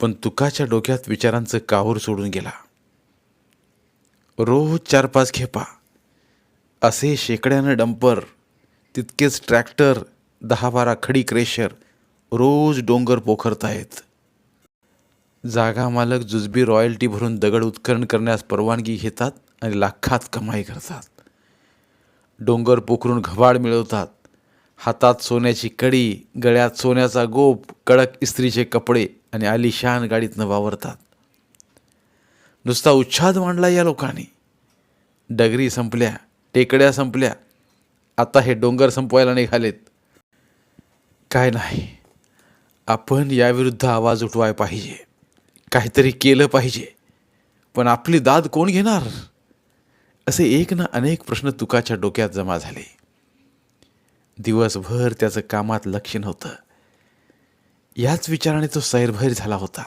पण तुकाच्या डोक्यात विचारांचं काहूर सोडून गेला. रोज चार पाच खेपा. असे शेकड्यानं डंपर तितकेच ट्रॅक्टर दहा बारा खडी क्रेशर रोज डोंगर पोखरत आहेत जागा मालक जुजबी रॉयल्टी भरून दगड उत्खनन करण्यास परवानगी घेतात आणि लाखात कमाई करतात. डोंगर पोखरून घबाड मिळवतात. हातात सोन्याची कडी गळ्यात सोन्याचा गोप कडक इस्त्रीचे कपडे आणि आलिशान गाडीतनं वावरतात. नुसता उच्छाद मांडला या लोकांनी. डगरी संपल्या टेकड्या संपल्या. आता हे डोंगर संपवायला निघालेत. काय नाही. आपण याविरुद्ध आवाज उठवाय पाहिजे. काहीतरी केलं पाहिजे. पण आपली दाद कोण घेणार? असे एक ना अनेक प्रश्न तुकाच्या डोक्यात जमा झाले. दिवसभर त्याचं कामात लक्ष नव्हतं. याच विचाराने तो सैरभैर झाला होता.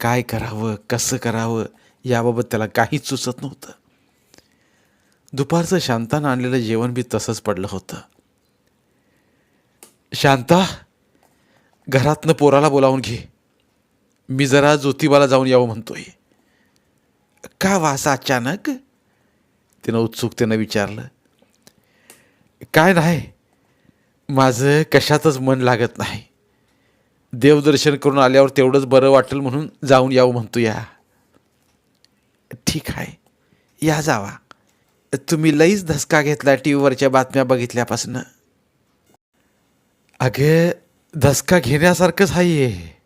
काय करावं कसं करावं याबाबत त्याला काहीच सुचत नव्हतं. दुपारचं शांतानं आणलेलं जेवण बी तसंच पडलं होतं. शांता घरातनं पोराला बोलावून घे. मी जरा ज्योतिबाला जाऊन यावं म्हणतोय. का वासा अचानक? तिनं उत्सुकतेनं विचारलं. काय नाही. माझं कशातच मन लागत नाही. देवदर्शन करून आल्यावर तेवढंच बरं वाटेल म्हणून जाऊन यावं म्हणतो या. ठीक आहे. या जावा. तुम्ही लईच धसका घेतला टी व्हीवरच्या बातम्या बघितल्यापासून. अगे धसका घेण्यासारखंच आहे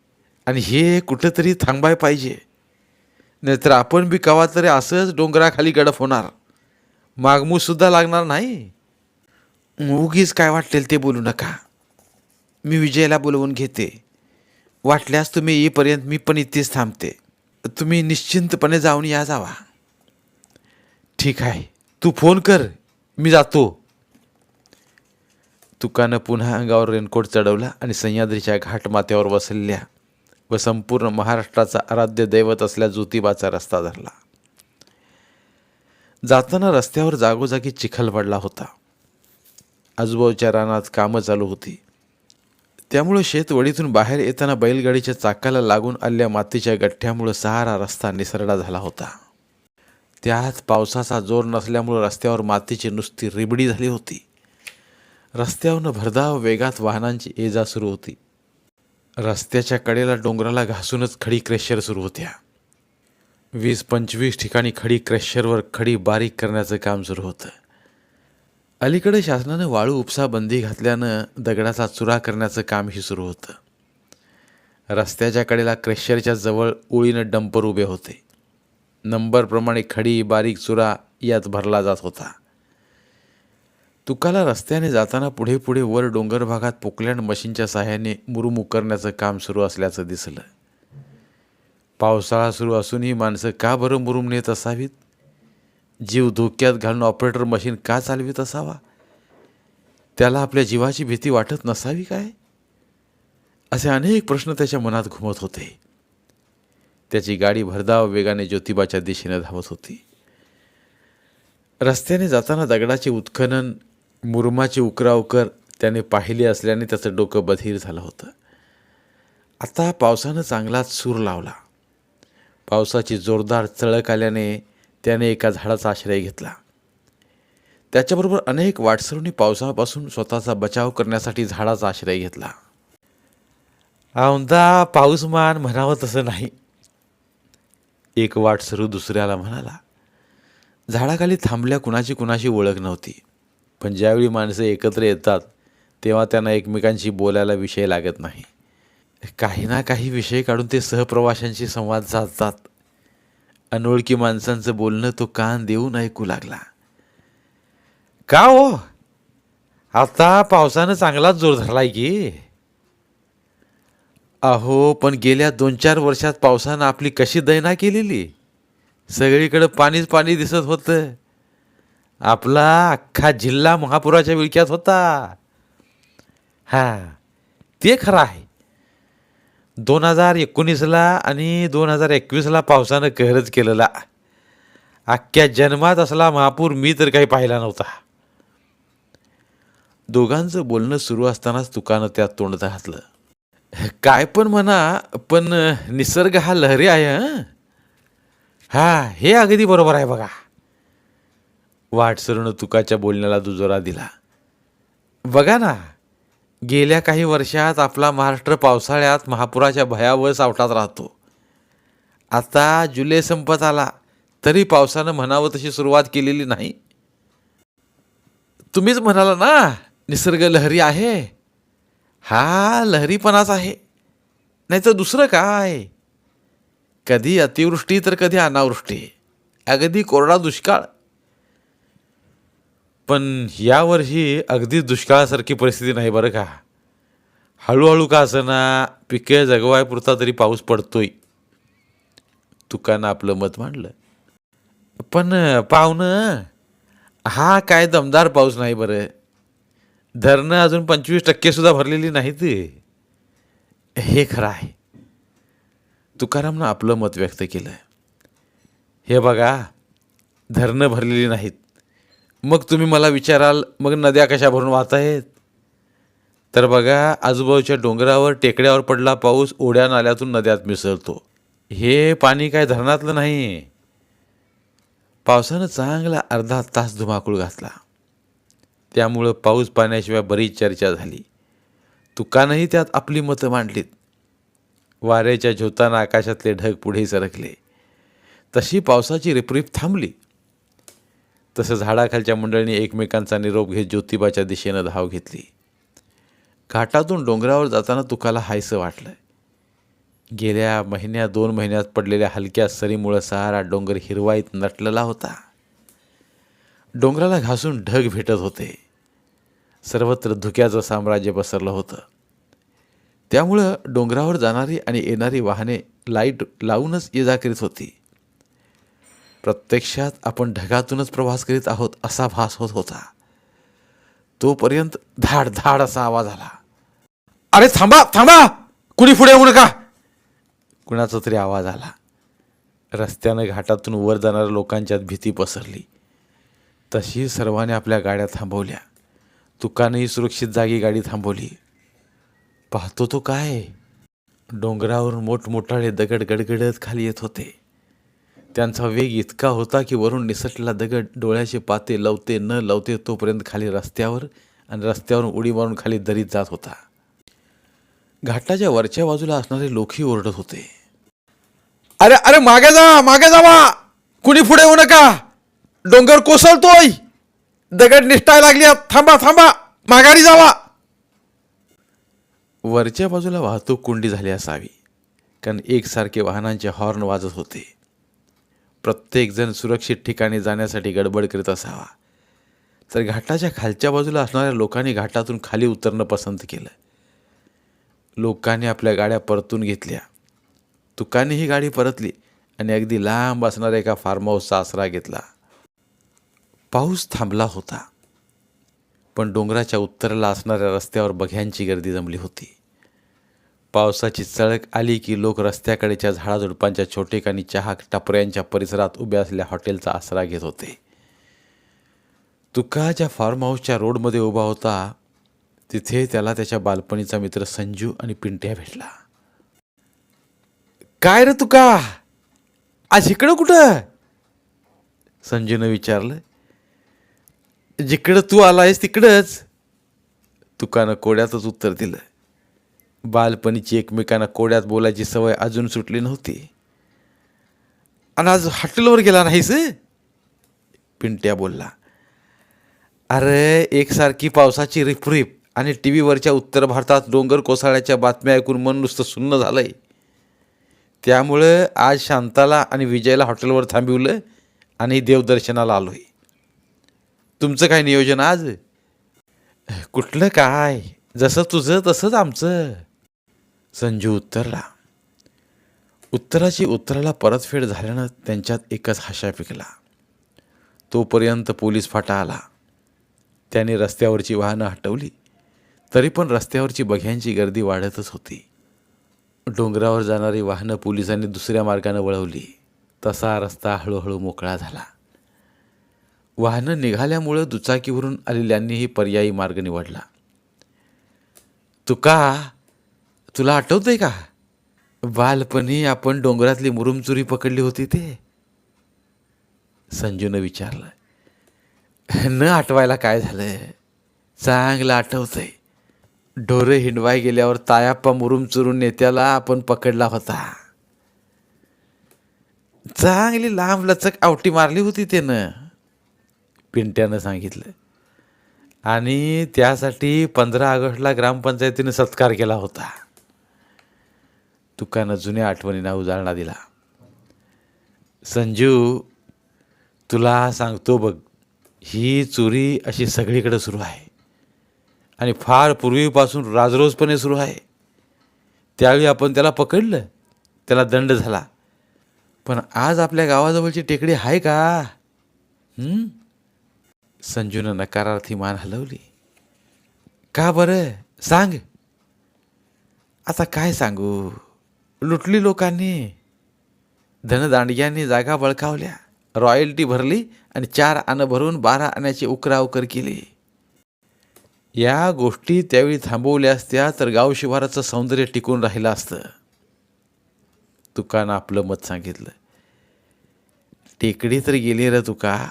आणि हे कुठंतरी थांबाय पाहिजे. नाहीतर आपण बी कवा तरी असंच डोंगराखाली गडप होणार. मागमूसुद्धा लागणार नाही. उगीच काय वाटेल ते बोलू नका. मी विजयला बोलवून घेते. वाटल्यास तुम्ही येईपर्यंत मी पण इथेच थांबते. तुम्ही निश्चिंतपणे जाऊन या जावा. ठीक आहे. तू फोन कर. मी जातो. तुकानं पुन्हा अंगावर रेनकोट चढवला आणि सह्याद्रीच्या घाटमाथ्यावर वसलेल्या व संपूर्ण महाराष्ट्राचा आराध्य दैवत असल्या ज्योतिबाचा रस्ता धरला. जाताना रस्त्यावर जागोजागी चिखल पडला होता. आजूबाजूच्या रानात कामं चालू होती. त्यामुळं शेतवडीतून बाहेर येताना बैलगाडीच्या चाकाला लागून आलेल्या मातीच्या गठ्ठ्यामुळं सहारा रस्ता निसरडा झाला होता. त्यात पावसाचा जोर नसल्यामुळं रस्त्यावर मातीची नुसती रिबडी झाली होती. रस्त्यावरनं भरधाव वेगात वाहनांची ये जा सुरू होती. रस्त्याच्या कडेला डोंगराला घासूनच खडी क्रेशर सुरू होत्या. वीस पंचवीस ठिकाणी खडी क्रेशरवर खडी बारीक करण्याचं काम सुरू होतं. अलीकडे शासनानं वाळू उपसा बंदी घातल्यानं दगडाचा चुरा करण्याचं कामही सुरू होतं. रस्त्याच्या कडेला क्रेशरच्या जवळ ओळीनं डंपर उभे होते. नंबरप्रमाणे खडी बारीक चुरा यात भरला जात होता. तुकाला रस्त्याने जाताना पुढे पुढे वर डोंगर भागात पोकलँड मशीनच्या सहाय्याने मुरुम उकरण्याचं काम सुरू असल्याचं दिसलं. पावसाळा सुरू असूनही माणसं का बरं मुरुम नेत असावीत? जीव धोक्यात घालून ऑपरेटर मशीन का चालवित असावा? त्याला आपल्या जीवाची भीती वाटत नसावी काय? असे अनेक प्रश्न त्याच्या मनात घुमत होते. त्याची गाडी भरधाव वेगाने ज्योतिबाच्या दिशेने धावत होती. रस्त्याने जाताना दगडाचे उत्खनन मुरुमाचे उकरावकर त्याने पाहिले असल्याने त्याचं डोकं बधीर झालं होतं. आता पावसानं चांगलाच सूर लावला. पावसाची जोरदार चळक आल्याने त्याने एका झाडाचा आश्रय घेतला. त्याच्याबरोबर अनेक वाटसरूंनी पावसापासून स्वतःचा बचाव करण्यासाठी झाडाचा आश्रय घेतला. औंदा पाऊसमान म्हणावं तसं नाही. एक वाटसरू दुसऱ्याला म्हणाला झाडाखाली थांबल्या कुणाची कुणाशी ओळख नव्हती पण ज्यावेळी माणसं एकत्र येतात तेव्हा त्यांना एकमेकांशी बोलायला विषय लागत नाही. काही ना काही विषय काढून ते सहप्रवाशांशी संवाद साधतात. अनोळखी माणसांचं बोलणं तो कान देऊन ऐकू लागला. का हो? आता पावसानं चांगलाच जोर धरलाय की. अहो पण गेल्या दोन चार वर्षात पावसानं आपली कशी दैना केलेली? सगळीकडं पाणीच पाणी दिसत होतं. आपला अख्खा जिल्हा महापुराच्या विळक्यात होता. हां ते खरं आहे. दोन हजार एकोणीसला आणि दोन हजार एकवीसला पावसानं कहरच केलेला. अख्ख्या जन्मात असला महापूर मी तर काही पाहिला नव्हता. दोघांचं बोलणं सुरू असतानाच तुकानं त्यात तोंड घातलं. काय पण म्हणा पण निसर्ग हा लहरी आहे हं? हा हे अगदी बरोबर आहे बघा. वाटसरणं तुकाच्या बोलण्याला दुजोरा दिला. बघा ना गेल्या काही वर्षात आपला महाराष्ट्र पावसाळ्यात महापुराच्या भयावह सावटात राहतो. आता जुलै संपत आला तरी पावसानं म्हणावं तशी सुरुवात केलेली नाही. तुम्हीच म्हणाला ना निसर्ग लहरी आहे? हा लहरीपणाच आहे. नाही तर दुसरं काय? कधी अतिवृष्टी तर कधी अनावृष्टी. अगदी कोरडा दुष्काळ. पण यावर्षी अगदी दुष्काळासारखी परिस्थिती नाही बरं का? हळूहळू का असना पिके जगवायपुरता तरी पाऊस पडतोय. तुकानं आपलं मत मांडलं. पण पाहुणं हा काय दमदार पाऊस नाही बरं. धरणं अजून पंचवीस टक्केसुद्धा भरलेली नाहीत. हे खरं आहे. तुकारामनं आपलं मत व्यक्त केलं. हे बघा धरणं भरलेली नाहीत. मग तुम्ही मला विचाराल मग नद्या कशा भरून वाहत आहेत? तर बघा आजूबाजूच्या डोंगरावर टेकड्यावर पडला पाऊस ओढ्या नाल्यातून नद्यात मिसळतो. हे पाणी काय धरणातलं नाही. पावसानं चांगला अर्धा तास धुमाकूळ घातला. त्यामुळं पाऊस पाण्याशिवाय बरीच चर्चा झाली. तुकानंही त्यात आपली मतं मांडलीत. वाऱ्याच्या झोताना आकाशातले ढग पुढे सरकले. तशी पावसाची रिपरिप थांबली. तसं झाडाखालच्या मंडळींनी एकमेकांचा निरोप घेत ज्योतिबाच्या दिशेनं धाव घेतली. घाटातून डोंगरावर जाताना तुकाला हायसं वाटलं गेल्या महिन्या दोन महिन्यात पडलेल्या हलक्या सरीमुळं सहारा डोंगर हिरवाईत नटलेला होता. डोंगराला घासून ढग भेटत होते. सर्वत्र धुक्याचं साम्राज्य पसरलं होतं. त्यामुळं डोंगरावर जाणारी आणि येणारी वाहने लाइट लावूनच ये जा करीत होती. प्रत्यक्षात आपण ढगातूनच प्रवास करीत आहोत असा भास होत होता. तोपर्यंत धाड धाड असा आवाज आला. अरे थांबा थांबा! कुणी पुढे येऊ नका! कुणाचा तरी आवाज आला. रस्त्यानं घाटातून वर जाणाऱ्या लोकांच्यात भीती पसरली. तशी सर्वांनी आपल्या गाड्या थांबवल्या. तुकानंही सुरक्षित जागी गाडी थांबवली. पाहतो तो काय? डोंगरावरून मोठमोठाले दगड गडगडत खाली येत होते. त्यांचा वेग इतका होता की वरून निसटलेला दगड डोळ्याचे पाते लवते न लवते तोपर्यंत खाली रस्त्यावर आणि रस्त्यावरून उडी मारून खाली दरीत जात होता. घाटाच्या वरच्या बाजूला असणारे लोकही ओरडत होते. अरे अरे मागे जा मागे जावा कुणी पुढे येऊ नका! डोंगर कोसळतोय! दगड निष्ठाय लागली थांबा थांबा! माघारी जावा वरच्या बाजूला वाहतूक कोंडी झाली असावी. कारण एकसारखे वाहनांचे हॉर्न वाजत होते. प्रत्येकजण सुरक्षित ठिकाणी जाण्यासाठी गडबड करीत असावा. तर घाटाच्या खालच्या बाजूला असणाऱ्या लोकांनी घाटातून खाली उतरणं पसंत केलं. लोकांनी आपल्या गाड्या परतून घेतल्या. तुकाने ही गाडी परतली आणि अगदी लांब असणाऱ्या एका फार्म हाऊसचा आसरा घेतला. पाऊस थांबला होता पण डोंगराच्या उत्तरेला असणाऱ्या रस्त्यावर बघ्यांची गर्दी जमली होती. पावसाची चळक आली की लोक रस्त्याकडेच्या झाडाझुडपांच्या छोटेक आणि चहा टपऱ्यांच्या परिसरात उभ्या असलेल्या हॉटेलचा आसरा घेत होते. तुका ज्या फार्म हाऊसच्या रोडमध्ये उभा होता तिथे त्याला त्याच्या बालपणीचा मित्र संजू आणि पिंट्या भेटला. काय रे तुका? आज इकडं कुठं? संजूनं विचारलं. जिकडं तू आला आहेस तिकडंच. तुकानं कोड्यातच उत्तर दिलं. बालपणीची एकमेकांना कोड्यात बोलायची सवय अजून सुटली नव्हती. आणि आज हॉटेलवर गेला नाहीस पिंट्या बोलला. अरे एकसारखी पावसाची रिपरिप आणि टी व्हीवरच्या उत्तर भारतात डोंगर कोसळ्याच्या बातम्या ऐकून मन नुसतं सुन्न झालंय. त्यामुळं आज शांताला आणि विजयला हॉटेलवर थांबवलं आणि देवदर्शनाला आलोय. तुमचं काय नियोजन आज? कुठलं काय? जसं तुझं तसंच आमचं. संजू उत्तरला. उत्तराची उत्तराला परतफेड झाल्यानं त्यांच्यात एकच हाशा पिकला. तोपर्यंत पोलीस फाटा आला. त्याने रस्त्यावरची वाहनं हटवली. तरी पण रस्त्यावरची बघ्यांची गर्दी वाढतच होती. डोंगरावर जाणारी वाहनं पोलिसांनी दुसऱ्या मार्गानं वळवली. तसा रस्ता हळूहळू मोकळा झाला. वाहनं निघाल्यामुळं दुचाकीवरून आलेल्यांनीही पर्यायी मार्ग निवडला. तुका तुला आठवतंय का? बालपणी आपण डोंगरातली मुरुमचुरी पकडली होती ते. संजूनं विचारलं न आठवायला काय झालं चांगलं आठवतंय. ढोरे हिंडवाय गेल्यावर तायाप्पा मुरुमचुरून नेत्याला आपण पकडला होता. चांगली लांब लचक आवटी मारली होती त्यानं पिंट्यानं सांगितलं. आणि त्यासाठी पंधरा ऑगस्टला ग्रामपंचायतीनं सत्कार केला होता. तुकानं जुन्या आठवणींना उजाळणा दिला. संजू तुला सांगतो बघ ही चोरी अशी सगळीकडे सुरू आहे. आणि फार पूर्वीपासून राजरोजपणे सुरू आहे. त्यावेळी आपण त्याला पकडलं त्याला दंड झाला. पण आज आपल्या गावाजवळची टेकडी आहे का? संजूनं नकारार्थी मान हलवली. का बरं? सांग. आता काय सांगू? लुटली लोकांनी. धनदांडग्यांनी जागा बळकावल्या. रॉयल्टी भरली आणि चार आणं भरून बारा आण्याची उकराउकर केली. या गोष्टी त्यावेळी थांबवल्या असत्या तर गाव शिवाराचं सौंदर्य टिकून राहिलं असतं. तुकानं आपलं मत सांगितलं. टेकडी तर गेली रे तुका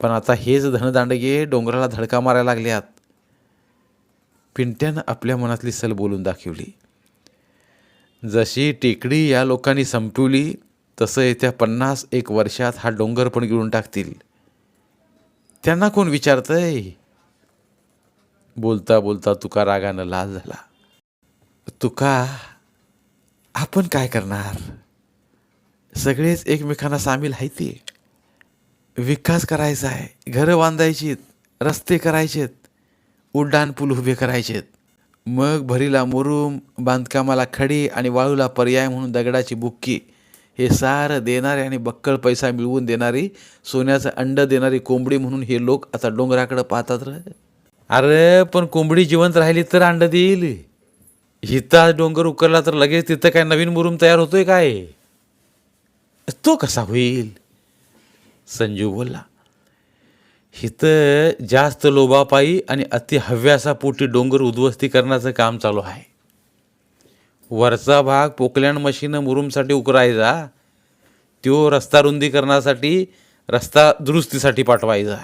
पण आता हेच धनदांडगे डोंगराला धडका मारायला लागल्यात. पिंट्यानं आपल्या मनातली सल बोलून दाखवली. जशी टेकडी या लोकांनी संपवली तसं येत्या पन्नास एक वर्षात हा डोंगर पण गिळून टाकतील. त्यांना कोण विचारतंय? बोलता बोलता तुका रागानं लाल झाला. तुका आपण काय करणार? सगळेच एकमेकांना सामील आहे ते विकास करायचा आहे घरं बांधायचीत रस्ते करायचेत उड्डाणपूल उभे करायचेत. मग भरीला मुरुम बांधकामाला खडी आणि वाळूला पर्याय म्हणून दगडाची बुक्की. हे सारं देणारे आणि बक्कळ पैसा मिळवून देणारी सोन्याचं अंड देणारी कोंबडी म्हणून हे लोक आता डोंगराकडे पाहतात र. अरे पण कोंबडी जिवंत राहिली तर अंड देईल. हिता डोंगर उकरला तर लगेच तिथं काय नवीन मुरुम तयार होतोय काय? तो कसा होईल? संजू बोलला हिथं जास्त लोभापायी आणि अति हव्यासापोटी डोंगर उद्ध्वस्ती करण्याचं काम चालू आहे. वरचा भाग पोकल्यान मशीनं मुरुमसाठी उकरायचा. त्यो रस्ता रुंदीकरणासाठी रस्ता दुरुस्तीसाठी पाठवायचा.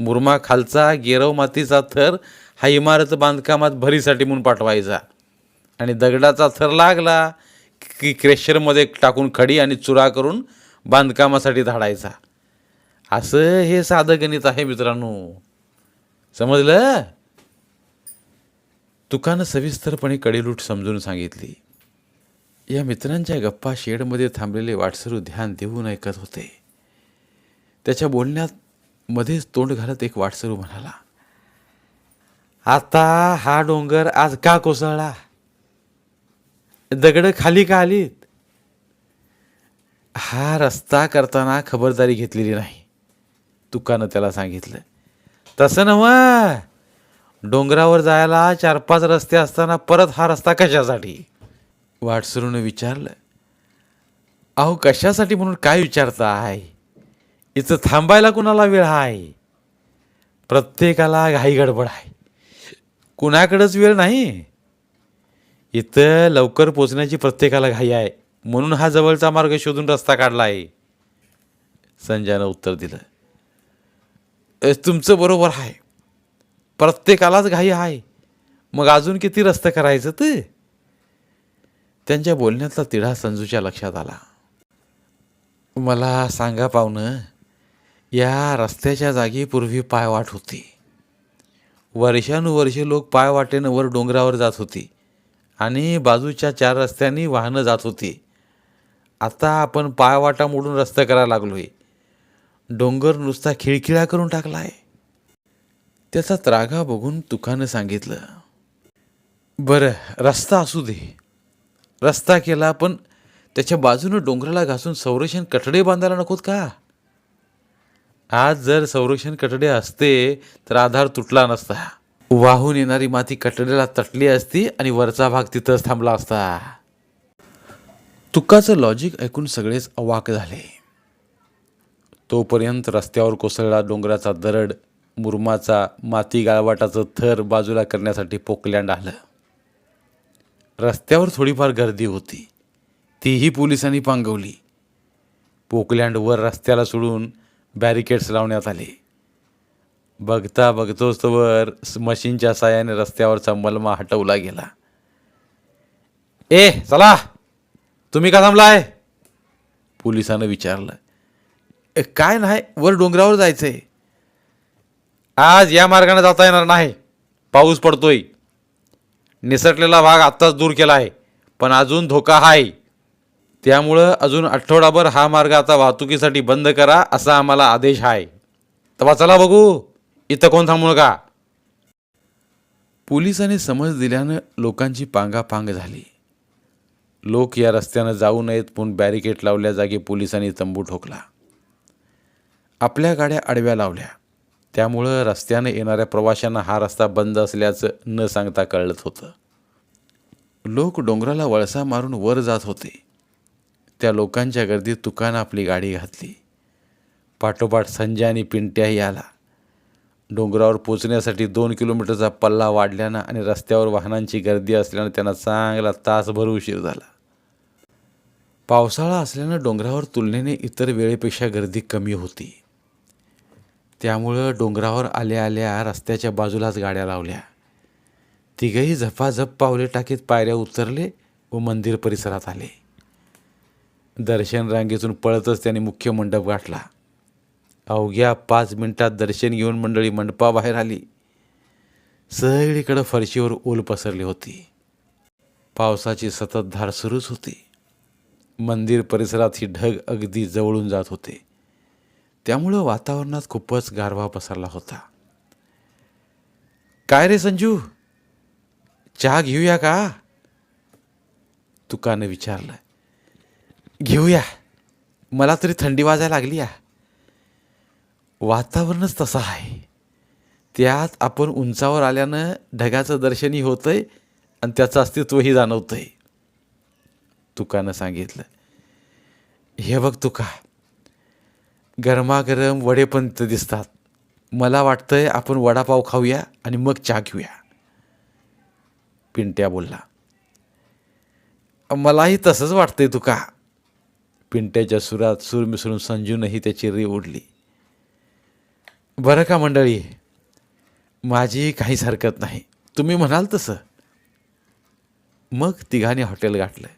मुरमा खालचा गेरव मातीचा थर हा इमारत बांधकामात भरीसाठी म्हणून पाठवायचा. आणि दगडाचा थर लागला की क्रेशरमध्ये टाकून खडी आणि चुरा करून बांधकामासाठी धाडायचा. असं हे साधं गणित आहे मित्रांनो. समजलं? तुकानं सविस्तरपणे कडेलूट समजून सांगितली. या मित्रांच्या गप्पा शेडमध्ये थांबलेले वाटसरू ध्यान देऊन ऐकत होते. त्याच्या बोलण्यात मध्येच तोंड घालत एक वाटसरू म्हणाला आता हा डोंगर आज का कोसळला? दगड खाली का आलीत? हा रस्ता करताना खबरदारी घेतलेली नाही. तुकानं त्याला सांगितलं तसं नव डोंगरावर जायला चार पाच रस्ते असताना परत हा रस्ता कशासाठी? वाटसरूनं विचारलं. अहो कशासाठी म्हणून काय विचारता आहे इथं थांबायला कुणाला वेळ आहे प्रत्येकाला घाई गडबड आहे कुणाकडंच वेळ नाही. इथं लवकर पोचण्याची प्रत्येकाला घाई आहे. म्हणून हा जवळचा मार्ग शोधून रस्ता काढला आहे संजयानं उत्तर दिलं. तुमचं बरोबर आहे. प्रत्येकालाच घाई आहे. मग अजून किती रस्ते करायचं ते? त्यांच्या बोलण्यातला तिढा संजूच्या लक्षात आला. मला सांगा पाहुणं या रस्त्याच्या जागी पूर्वी पायवाट होती. वर्षानुवर्षे लोक पायवाटेनं वर डोंगरावर जात होती आणि बाजूच्या चार रस्त्यांनी वाहनं जात होती. आता आपण पायवाटा मोडून रस्ता करायला लागलो आहे डोंगर नुसता खिळखिळा करून टाकलाय. त्याचा त्रागा बघून तुकानं सांगितलं बरं रस्ता असू दे. रस्ता केला पण त्याच्या बाजूनं डोंगराला घासून संरक्षण कठडे बांधायला नकोत का? आज जर संरक्षण कठडे असते तर आधार तुटला नसता. वाहून येणारी माती कठड्याला तटली असती आणि वरचा भाग तिथंच थांबला असता. तुकाचं लॉजिक ऐकून सगळेच अवाक झाले. तोपर्यंत रस्त्यावर कोसळला डोंगराचा दरड मुरमाचा माती गाळवाटाचं थर बाजूला करण्यासाठी पोकलँड आलं. रस्त्यावर थोडीफार गर्दी होती. तीही पोलिसांनी पांगवली. पोकलँडवर रस्त्याला सोडून बॅरिकेड्स लावण्यात आले. बघता बघतोच वर मशीनच्या साहाय्याने रस्त्यावरचा मलमा हटवला गेला. ए चला! तुम्ही का थांबलाय? पोलिसानं विचारलं. काय नाही वर डोंगरावर जायचंय. आज या मार्गाने जाता येणार नाही. पाऊस पडतोय. निसटलेला भाग आत्ताच दूर केला आहे पण अजून धोका आहे त्यामुळं अजून आठवडाभर हा मार्ग आता वाहतुकीसाठी बंद करा असा आम्हाला आदेश आहे तेव्हा चला बघू इथं कोण थांबू नका पोलिसांनी समज दिल्यानं लोकांची पांगापांग झाली. लोक या रस्त्यानं जाऊ नयेत म्हणून बॅरिकेड लावल्या जागी पोलिसांनी तंबू ठोकला. आपल्या गाड्या आडव्या लावल्या. त्यामुळं रस्त्यानं येणाऱ्या प्रवाशांना हा रस्ता बंद असल्याचं न सांगता कळत होतं. लोक डोंगराला वळसा मारून वर जात होते. त्या लोकांच्या गर्दीत तुकानं आपली गाडी घातली. पाठोपाठ संजय आणि पिंट्याही आला. डोंगरावर पोचण्यासाठी दोन किलोमीटरचा पल्ला वाढल्यानं आणि रस्त्यावर वाहनांची गर्दी असल्यानं त्यांना चांगला तासभर उशीर झाला. पावसाळा असल्यानं डोंगरावर तुलनेने इतर वेळेपेक्षा गर्दी कमी होती. त्यामुळं डोंगरावर आल्या आल्या रस्त्याच्या बाजूलाच गाड्या लावल्या. तिघही झपाझप पावले टाकीत पायऱ्या उतरले व मंदिर परिसरात आले. दर्शन रांगेतून पळतच त्यांनी मुख्य मंडप गाठला. अवघ्या पाच मिनिटात दर्शन घेऊन मंडळी मंडपाबाहेर आली. सगळीकडं फरशीवर ओल पसरली होती. पावसाची सतत धार सुरूच होती. मंदिर परिसरात ही ढग अगदी जवळून जात होते. त्यामुळं वातावरणात खूपच गारवा पसरला होता. काय रे संजू? चहा घेऊया का? तुकानं विचारलं. घेऊया. मला तरी थंडी वाजायला लागली या वातावरणच तसं आहे. त्यात आपण उंचावर आल्यानं ढगाचं दर्शनही होतंय आणि त्याचं अस्तित्वही जाणवतंय. तुकानं सांगितलं. हे बघ तुका गरमागरम वडे पण इथं दिसतात. मला वाटतं आहे आपण वडापाव खाऊया आणि मग चहा घेऊया. पिंट्या बोलला मलाही तसंच वाटतंय तुका. पिंट्याच्या सुरात सूर मिसळून संजूनही त्याची री ओढली बरं का मंडळी माझी काहीच हरकत नाही. तुम्ही म्हणाल तसं. मग तिघांनी हॉटेल गाठलं.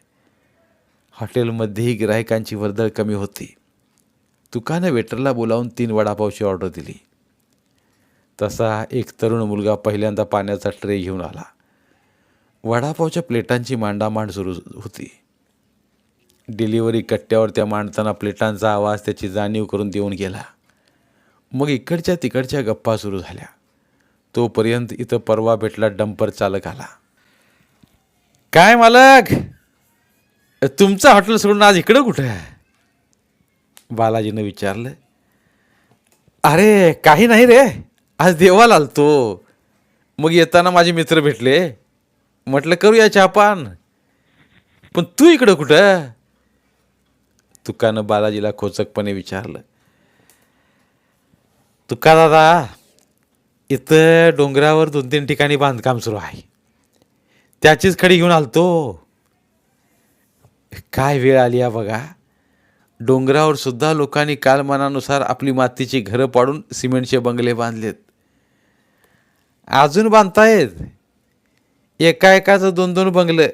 हॉटेलमध्येही गिरायकांची वर्दळ कमी होती. तुकानं वेटरला बोलावून तीन वडापावची ऑर्डर दिली. तसा एक तरुण मुलगा पहिल्यांदा पाण्याचा ट्रे घेऊन आला. वडापावच्या प्लेटांची मांडामांड सुरू होती. डिलिव्हरी कट्ट्यावर त्या मांडताना प्लेटांचा आवाज त्याची जाणीव करून देऊन गेला. मग इकडच्या तिकडच्या गप्पा सुरू झाल्या. तोपर्यंत इथं परवा भेटला डंपर चालक आला काय मालक? तुमचं हॉटेल सोडून आज इकडं कुठं आहे? बालाजीनं विचारलं अरे काही नाही रे आज देवाला आलतो. मग येताना माझे मित्र भेटले. म्हटलं करूया चहापान पण तू इकडं कुठं? तुकानं बालाजीला खोचकपणे विचारलं तुका दादा इथं डोंगरावर दोन तीन ठिकाणी बांधकाम सुरू आहे. त्याचीच खडी घेऊन आलतो. काय वेळ आली आहे बघा. डोंगरावर सुद्धा लोकांनी कालमानानुसार आपली मातीची घरं पाडून सिमेंटचे बंगले बांधलेत. अजून बांधतायत. एका एकाचं दोन दोन बंगलं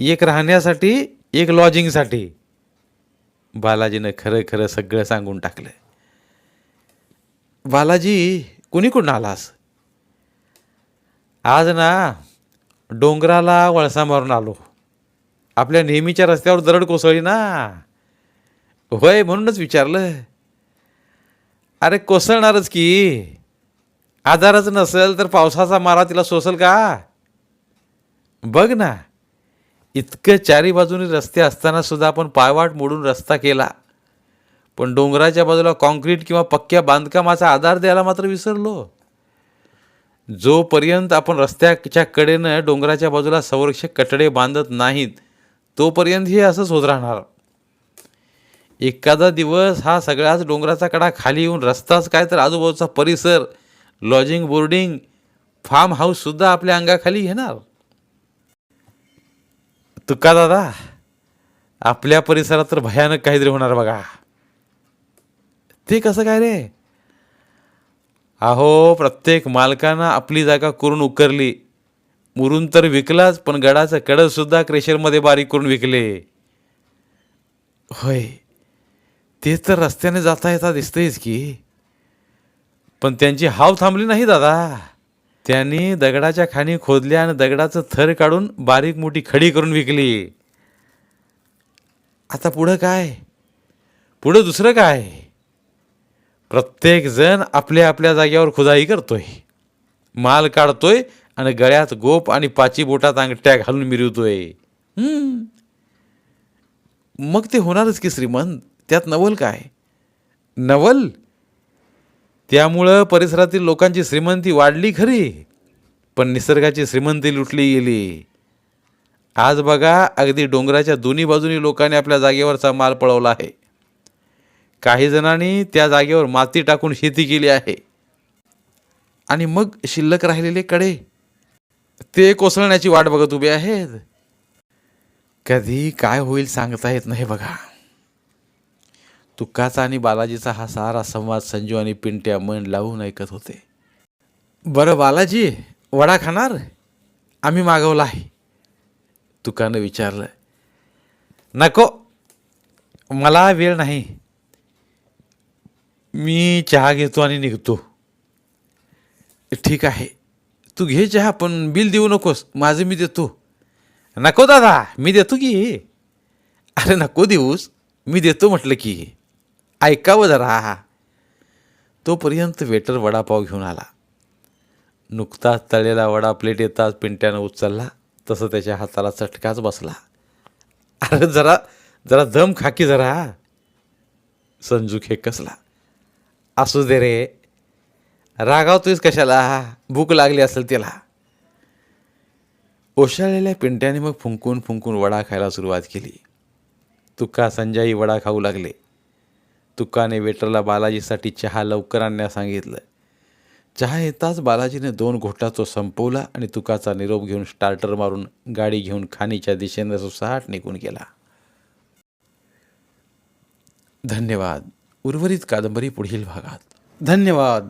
एक राहण्यासाठी एक लॉजिंगसाठी बालाजीनं खरं खरं सगळं सांगून टाकलं बालाजी कुणी कुठून आलास? आज ना डोंगराला वळसा मारून आलो. आपल्या नेहमीच्या रस्त्यावर दरड कोसळली ना. होय म्हणूनच विचारलं अरे कोसळणारच की. आजारच नसेल तर पावसाचा मारा तिला सोसल का? बघ ना इतकं चारी बाजूने रस्ते असताना सुद्धा आपण पायवाट मोडून रस्ता केला. पण डोंगराच्या बाजूला कॉन्क्रीट किंवा पक्क्या बांधकामाचा आधार द्यायला मात्र विसरलो. जोपर्यंत आपण रस्त्याच्या कडेनं डोंगराच्या बाजूला संरक्षक कटडे बांधत नाहीत तोपर्यंत हे असंच होत राहणार. एखादा दिवस हा सगळ्याच डोंगराचा कडा खाली येऊन रस्ताच काय तर आजूबाजूचा परिसर लॉजिंग बोर्डिंग फार्म हाऊससुद्धा आपल्या अंगाखाली घेणार तुका दादा आपल्या परिसरात तर भयानक काहीतरी होणार बघा. ते कसं काय रे? अहो प्रत्येक मालकानं आपली जागा करून उकरली. मुरून तर विकलाच पण गडाचं कडसुद्धा क्रेशरमध्ये बारीक करून विकले. होय. ते तर रस्त्याने जाता येता दिसतेच की. पण त्यांची हाव थांबली नाही दादा. त्यांनी दगडाच्या खाणी खोदल्या आणि दगडाचं थर काढून बारीक मोठी खडी करून विकली. आता पुढं काय? पुढं दुसरं काय? प्रत्येकजण आपल्या आपल्या जागेवर खुदाई करतोय. माल काढतोय आणि गळ्यात गोप आणि पाची बोटात अंगठ्या घालून मिरवतोय. मग ते होणारच की श्रीमंत? त्यात नवल काय? नवल? त्यामुळं परिसरातील लोकांची श्रीमंती वाढली खरी पण निसर्गाची श्रीमंती लुटली गेली. आज बघा अगदी डोंगराच्या दोन्ही बाजूनी लोकांनी आपल्या जागेवरचा माल पळवला आहे. काही जणांनी त्या जागेवर माती टाकून शेती केली आहे. आणि मग शिल्लक राहिलेले कडे. ते कोसळण्याची वाट बघत उभे आहेत. कधी काय होईल सांगता येत नाही बघा. तुकाचा आणि बालाजीचा हा सारा संवाद संजू आणि पिंट्या मन लावून ऐकत होते. बरं बालाजी वडा खाणार? आम्ही मागवला आहे. तुकानं विचारलं नको मला वेळ नाही. मी चहा घेतो आणि निघतो. ठीक आहे तू घे चहा पण बिल देऊ नकोस माझं मी देतो. नको दादा मी देतो की. अरे नको देऊस मी देतो म्हटलं की. ऐकावं जरा तोपर्यंत वेटर वडापाव घेऊन आला. नुकताच तळलेला वडा प्लेट येताच पिंट्यानं उचलला. तसं त्याच्या हाताला चटकाच बसला. अरे जरा जरा दम खाकी जरा संजू खेकसला असू दे रे. रागावतोयस कशाला भूक लागली असेल त्याला ओशाळलेल्या पिंट्याने मग फुंकून फुंकून वडा खायला सुरुवात केली. तुका संजयही वडा खाऊ लागले. तुकाने वेटरला बालाजीसाठी चहा लवकर आणण्यास सांगितलं. चहा येताच बालाजीने दोन घोटा तो संपवला आणि तुकाचा निरोप घेऊन स्टार्टर मारून गाडी घेऊन खाणीच्या दिशेने सुसाट निघून गेला. धन्यवाद. उर्वरित कादंबरी पुढील भागात. धन्यवाद.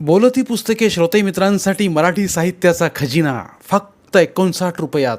बोलती पुस्तके श्रोते मित्रांसाठी मराठी साहित्याचा खजिना फक्त एकोणसाठ रुपयात.